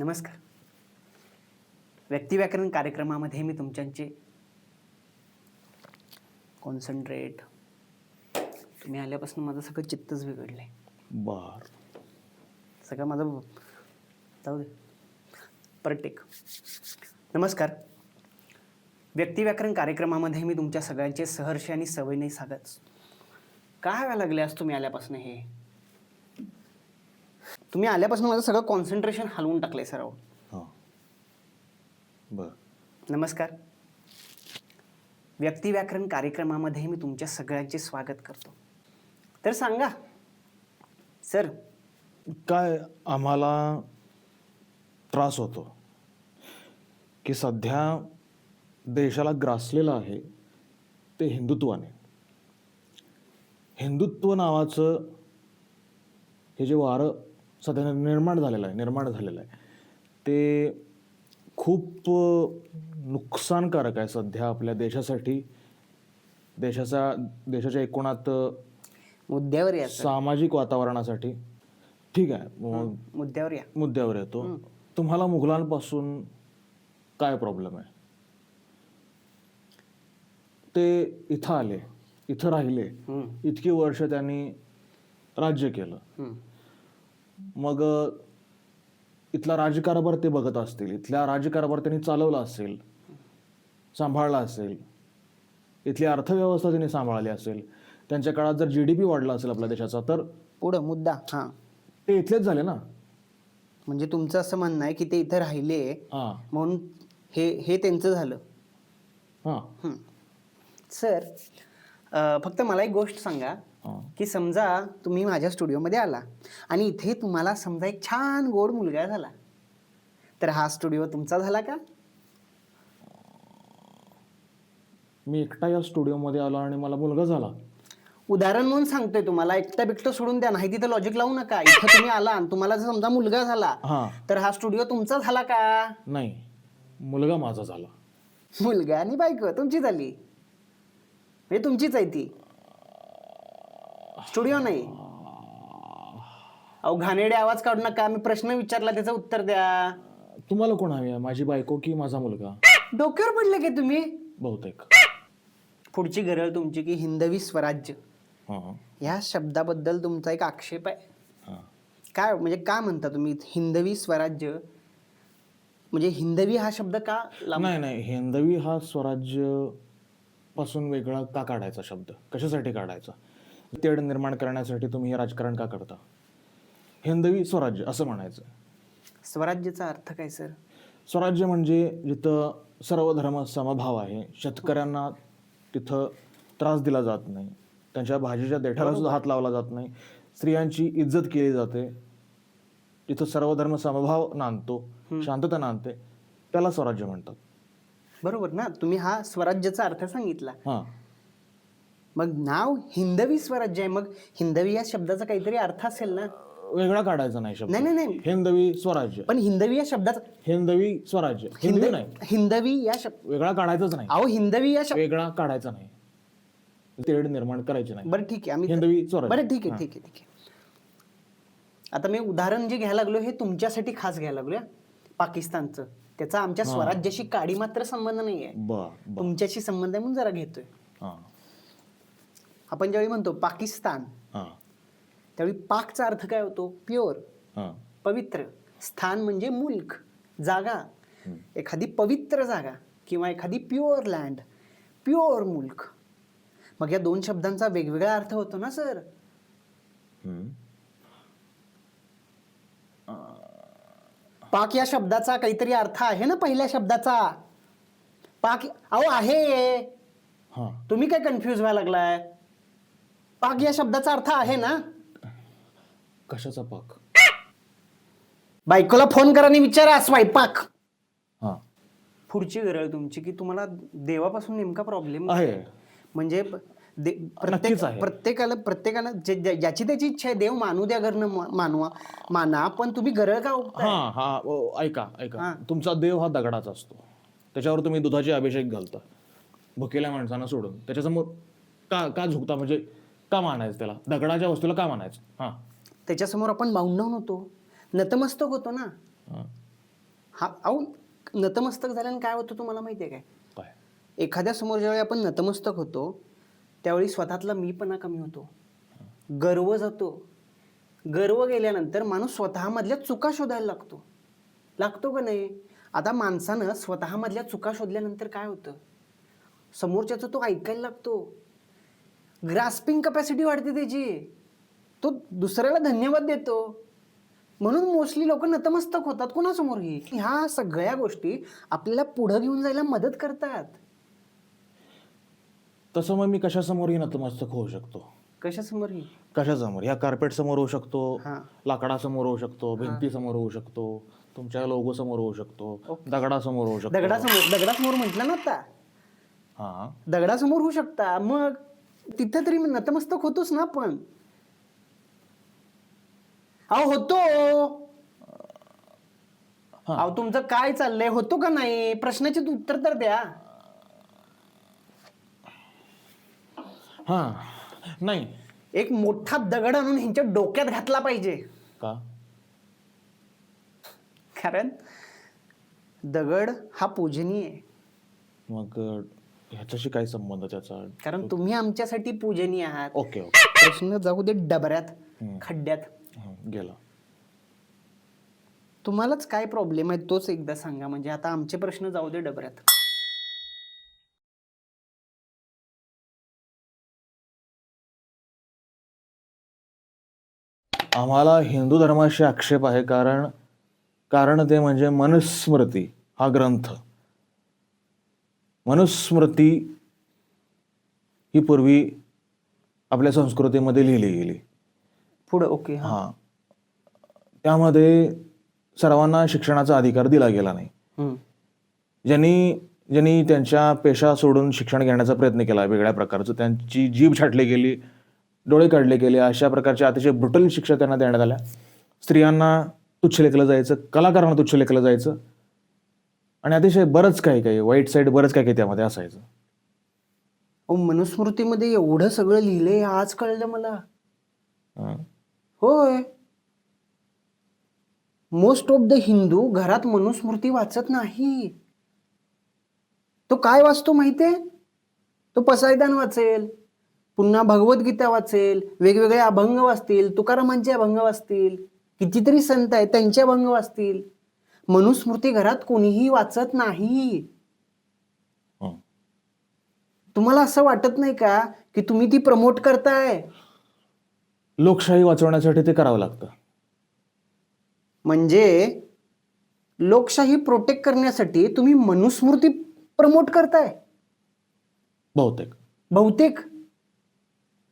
नमस्कार. व्यक्तिव्याकरण कार्यक्रमामध्ये मी तुमच्यांचे कॉन्सन्ट्रेट तुम्ही आल्यापासून माझं सगळं चित्तच बिघडलं आहे बर. सगळं माझं जाऊ दे. परत टेक नमस्कार. व्यक्तिव्याकरण कार्यक्रमामध्ये मी तुमच्या सगळ्यांचे सहर्ष आणि सवयीने स्वागत काय व्हायला लागले आज तुम्ही आल्यापासून हे? तुम्ही आल्यापासून माझं सगळं कॉन्सन्ट्रेशन हलवून टाकलंय सराव हां. बर. नमस्कार. व्यक्तिव्याकरण कार्यक्रमामध्ये मी तुमच्या सगळ्यांचे स्वागत करतो. तर सांगा सर काय आम्हाला त्रास होतो? की सध्या देशाला ग्रासलेलं आहे ते हिंदुत्वाने. हिंदुत्व नावाचं हे जे वारं सध्या निर्माण झालेलं आहे निर्माण झालेलं आहे. ते खूप नुकसानकारक आहे सध्या आपल्या देशासाठी. देशाचा देशाच्या एकूणात मुद्द्यावर या सामाजिक वातावरणासाठी. ठीक आहे मुद्द्यावर या. मुद्द्यावर येतो. तुम्हाला मुघलांपासून काय प्रॉब्लेम आहे? ते इथं आले इथं राहिले. इतकी वर्ष त्यांनी राज्य केलं. मग इथला राजकारभार ते बघत असतील. इथल्या राजकारभार त्यांनी चालवला असेल सांभाळला असेल इथली अर्थव्यवस्था त्यांनी सांभाळली असेल. त्यांच्या काळात जर जी डी पी वाढला असेल आपल्या देशाचा तर पुढं मुद्दा हां. ते इथलेच झाले ना. म्हणजे तुमचं असं म्हणणं आहे की ते इथं राहिले हां. म्हणून हे हे त्यांचं झालं. हां. सर अं, फक्त मला एक गोष्ट सांगा. की समजा तुम्ही माझ्या स्टुडिओमध्ये आला आणि इथे तुम्हाला समजा एक छान गोड मुलगा झाला. तर हा स्टुडिओ तुमचा झाला का? मी एकटा या स्टुडिओमध्ये आलो आणि मला मुलगा झाला. उदाहरण म्हणून सांगतोय तुम्हाला एकटा बिकटं सोडून द्या नाही तिथं लॉजिक लावू नका. इथं तुम्ही आला आणि तुम्हाला जर समजा मुलगा झाला हां. तर हा स्टुडिओ तुमचा झाला का? नाही मुलगा माझा झाला. मुलगा आणि बायको तुमची झाली. म्हणजे तुमचीच आहे ती. स्टुडिओ नाही. अहो घाणेडे आवाज काढू नका मी प्रश्न विचारला त्याचं उत्तर द्या. तुम्हाला कोण हवी? आहे माझी बायको की माझा मुलगा? डोक्यावर पडले की तुम्ही? बहुतेक. पुढची गरज तुमची की हिंदवी स्वराज्य. हां. ह्या शब्दाबद्दल तुमचा एक आक्षेप आहे. हां. काय म्हणजे का म्हणता तुम्ही हिंदवी स्वराज्य? म्हणजे हिंदवी हा शब्द का लांब- नाही नाही हिंदवी हा स्वराज्यपासून वेगळा का काढायचा शब्द? कशासाठी काढायचा? तेढ निर्माण करण्यासाठी तुम्ही हे राजकारण का करता? हिंदवी स्वराज्य असं म्हणायचं. स्वराज्याचा अर्थ काय सर? स्वराज्य म्हणजे जिथं सर्व धर्म समभाव आहे शेतकऱ्यांना तिथं त्रास दिला जात नाही त्यांच्या भाजीच्या देठाला सुद्धा हात लावला जात नाही स्त्रियांची इज्जत केली जाते जिथं सर्व धर्म समभाव नांदतो शांतता नांदते त्याला स्वराज्य म्हणतात. बरोबर ना? तुम्ही हा स्वराज्याचा अर्थ सांगितला. हां. मग नाव हिंदवी स्वराज्य आहे. मग हिंदवी या शब्दाचा काहीतरी अर्थ असेल ना? वेगळा काढायचा नाही शब्द. नाही नाही नाही. हिंदवी स्वराज्य. पण हिंदवी या शब्दाचा हिंदवी स्वराज्य. हिंदवी हिंद नाही. हिंदवी या शब्द वेगळा काढायचाच नाही. अहो हिंदवी या शब्द वेगळा काढायचा नाही. तेढ निर्माण करायची नाही. बरं ठीक आहे. आम्ही हिंदवी स्वराज्य. बरं ठीक आहे ठीक आहे ठीक आहे. आता मी उदाहरण जे घ्यायला लागलो हे तुमच्यासाठी खास घ्यायला लागलो पाकिस्तानचं. त्याचा आमच्या स्वराज्याशी काडी मात्र संबंध नाही आहे तुमच्याशी संबंध आहे म्हणून जरा घेतोय. आपण ज्यावेळी म्हणतो पाकिस्तान त्यावेळी पाकचा अर्थ काय होतो? प्युअर पवित्र. स्थान म्हणजे मुल्क जागा. एखादी पवित्र जागा किंवा एखादी प्युअर लँड प्युअर मुल्क. मग या दोन शब्दांचा वेगवेगळा अर्थ होतो ना सर. पाक या शब्दाचा काहीतरी अर्थ आहे ना पहिल्या शब्दाचा? पाक अहो आहे. हां. तुम्ही काय कन्फ्युज व्हायला लागलाय? पाक या शब्दाचा अर्थ आहे ना? कशाचा पाक? बायकोला फोन करा आणि विचारा स्वयंपाक हां. पुढची गरज तुमची की तुम्हाला देवापासून नेमका प्रॉब्लेम आहे. म्हणजे प- दे- प्रत्येक नक्कीच आहे. प्रत्येकाला प्रत्येकाला जे- ज्या- ज्याची त्याची इच्छा आहे देव मानू द्या घरनं मानवा माना पण तुम्ही गरळ का? हां हा ओ, ऐका हां. ऐका तुमचा देव हा दगडाचा असतो. त्याच्यावर तुम्ही दुधाचे अभिषेक घालता. भुकेल्या माणसांना सोडून. त्याच्यासमोर का का झुकता? म्हणजे का मानायचं त्याला? दगडाच्या वस्तूला का मानायचं? हां. त्याच्यासमोर आपण बाउंडाऊन होतो नतमस्तक होतो ना. हां. हा अहो नतमस्तक झाल्यानं काय होतं तुम्हाला माहिती आहे काय? काय? एखाद्या समोर ज्यावेळी आपण नतमस्तक होतो त्यावेळी स्वतःतला मीपणा कमी होतो. गर्व जातो. गर्व गेल्यानंतर माणूस स्वतःमधल्या चुका शोधायला लागतो. लागतो का नाही? आता माणसानं स्वतःमधल्या चुका शोधल्यानंतर काय होतं? समोरच्याचं तो ऐकायला लागतो. ग्रास्पिंग कपॅसिटी वाढते त्याची. तो दुसऱ्याला धन्यवाद देतो. म्हणून मोस्टली लोक नतमस्तक होतात कोणासमोरही ह्या सगळ्या गोष्टी आपल्याला पुढं घेऊन जायला मदत करतात. तसं मग मी कशासमोरही नतमस्तक होऊ शकतो. कशासमोरही कशासमोर? ह्या कार्पेट समोर होऊ शकतो हां. लाकडासमोर होऊ शकतो भिंतीसमोर होऊ शकतो तुमच्या लोगो समोर होऊ शकतो दगडासमोर होऊ शकतो. दगडासमोर दगडासमोर म्हटलं ना आता? हा. दगडासमोर होऊ शकता. मग तिथे तरी नतमस्तक होतोच ना आपण अहो होतो. अहो तुमचं काय चाललंय? होतो का नाही? प्रश्नाचे उत्तर तर द्या. हा. नाही. एक मोठा दगड आणून ह्यांच्या डोक्यात घातला पाहिजे. का? कारण दगड हा पूजनीय मग ह्याच्याशी काय संबंध त्याचा? कारण तुम्ही आमच्यासाठी पूजनीय आहात. Okay okay. प्रश्न जाऊ दे डबऱ्यात हम्म. खड्ड्यात. हं, गेला. तुम्हालाच काय प्रॉब्लेम आहे तोच एकदा सांगा. म्हणजे आता आमचे प्रश्न जाऊ दे डबऱ्यात. आम्हाला हिंदू धर्माशी आक्षेप आहे कारण कारण ते म्हणजे मनुस्मृती हा ग्रंथ. मनुस्मृती ही पूर्वी आपल्या संस्कृतीमध्ये लिहिली गेली. पुढं ओके हा. हा. त्यामध्ये सर्वांना शिक्षणाचा अधिकार दिला गेला नाही. ज्यांनी ज्यांनी त्यांच्या पेशा सोडून शिक्षण घेण्याचा प्रयत्न केला वेगळ्या प्रकारचं त्यांची जीभ छाटली गेली डोळे काढले गेले अशा प्रकारच्या अतिशय ब्रुटल शिक्षा त्यांना देण्यात आल्या. स्त्रियांना तुच्छ लेखलं जायचं कलाकारांना तुच्छ लेखलं जायचं आणि अतिशय बरंच काही काही वाईट साईड बरंच काही काही त्यामध्ये असायचं. अहो मनुस्मृतीमध्ये एवढं सगळं लिहिलंय आज कळलं मला. हं. होय. मोस्ट ऑफ द हिंदू घरात मनुस्मृती वाचत नाही. तो काय वाचतो माहितीये? तो पसायदान वाचेल पुन्हा भगवद्गीता वाचेल वेगवेगळे अभंग वाचतील तुकारामांचे अभंग वाचतील कितीतरी संत आहेत त्यांचे अभंग वाचतील. मनुस्मृती घरात कोणीही वाचत नाही. हं. तुम्हाला असं वाटत नाही का की तुम्ही ती प्रमोट करताय? लोकशाही वाचवण्यासाठी ते करावं लागतं. म्हणजे लोकशाही प्रोटेक्ट करण्यासाठी तुम्ही मनुस्मृती प्रमोट करताय? बहुतेक. बहुतेक?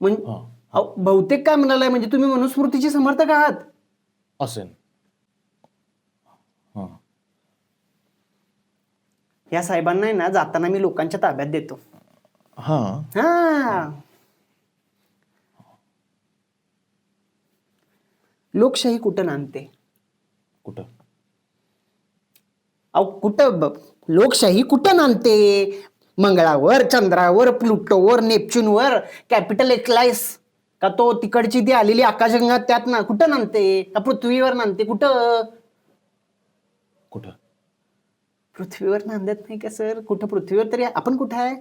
म्हण- अहो, बहुतेक काय म्हणालाय? म्हणजे तुम्ही मनुस्मृतीचे समर्थक आहात. असेल या साहेबांना ना जाताना मी लोकांच्या ताब्यात देतो. हां. हा. लोकशाही कुठं नांदते? कुठं? अहो कुठं ब- लोकशाही कुठं नांदते? मंगळावर चंद्रावर प्लुटोवर नेपच्यूनवर कॅपिटल एक्लाइस का तो तिकडची ती आलेली आकाशगंगा त्यात ना कुठं नांदते? का पृथ्वीवर नांदते? कुठं? कुठं? पृथ्वीवर नांदत नाही का सर? कुठं पृथ्वीवर तरी आपण कुठं आहे?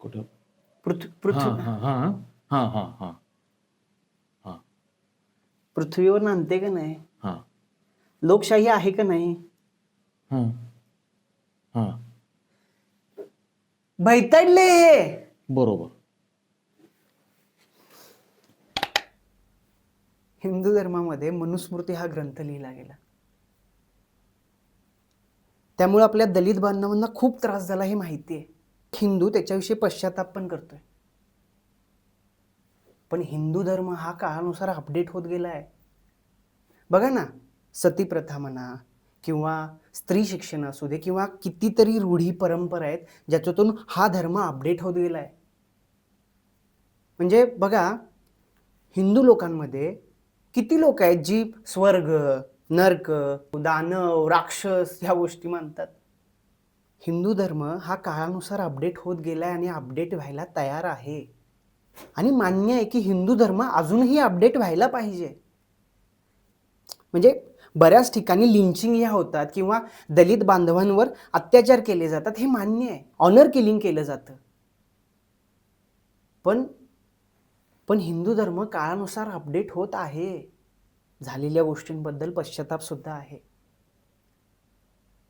कुठं? पृथ्वी पृथ्वी. हां हां हां हां हां हां. हां. पृथ्वीवर नांदते का नाही? हां. लोकशाही आहे का नाही? हां. हां. भैताडले हे! बरोबर. हिंदू धर्मामध्ये मनुस्मृती हा ग्रंथ लिहिला गेला. त्यामुळे आपल्या दलित बांधवांना खूप त्रास झाला हे माहिती आहे. हिंदू त्याच्याविषयी पश्चाताप पण करतोय. पण हिंदू धर्म हा काळानुसार अपडेट होत गेला आहे. बघा ना सती प्रथा म्हणा किंवा स्त्री शिक्षण असू दे किंवा कितीतरी रूढी परंपरा आहेत ज्याच्यातून हा धर्म अपडेट होत गेला आहे. म्हणजे बघा हिंदू लोकांमध्ये किती लोक आहेत जी स्वर्ग नर्क दानव राक्षस ह्या गोष्टी मानतात. हिंदू धर्म हा काळानुसार अपडेट होत गेलाय आणि अपडेट व्हायला तयार आहे. आणि मान्य आहे की हिंदू धर्म अजूनही अपडेट व्हायला पाहिजे. म्हणजे बऱ्याच ठिकाणी लिंचिंग या होतात किंवा दलित बांधवांवर अत्याचार केले जातात हे मान्य आहे. ऑनर किलिंग केलं जातं. पण पण हिंदू धर्म काळानुसार अपडेट होत आहे. झालेल्या गोष्टींबद्दल पश्चाताप सुद्धा आहे.